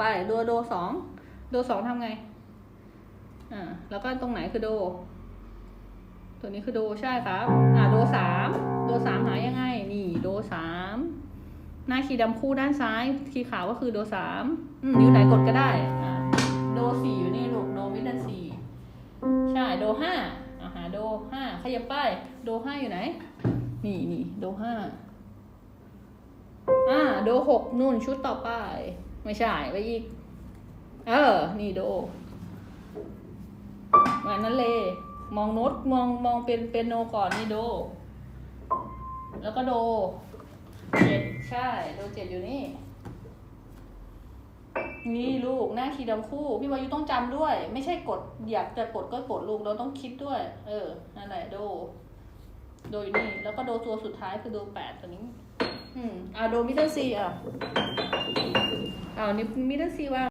ไปโดโดสองโดสองทำไงอ่าแล้วก็ตรงไหนคือโด ตัวนี้คือโดใช่ครับอ่าโดสามโดสามหายังไง นี่โดสามหน้าคีย์ดำคู่ด้านซ้าย คีย์ขาวก็คือโดสามนิ้วไหนกดก็ได้อ่าโดสี่อยู่นี่ลูกโดมิดเดิลสี่ใช่โดห้าอ่าหาโดห้าขยับไปโดห้าอยู่ไหน นี่นี่โดห้าอ่าโดหกนู่นชุดต่อไป ไม่ใช่ไปอีก เออ นี่โดมานั่นเลย มองโน้ตมองมองเป็นเป็นโนก่อนนี่โด แล้วก็โดเจ็ดใช่ โดเจ็ดอยู่นี่ นี่ลูกหน้าคีย์ดำคู่ พี่วายุต้องจำด้วย ไม่ใช่กดอยากจะกดก็กดลูกเราต้องคิดด้วย เออนั่นแหละโด โดอยู่นี่ แล้วก็โดตัวสุดท้ายคือโดแปดตัวนี้ อืมอ่าโดมิดเดิลซีอะ อ่านี่มิดเดิลซีว่า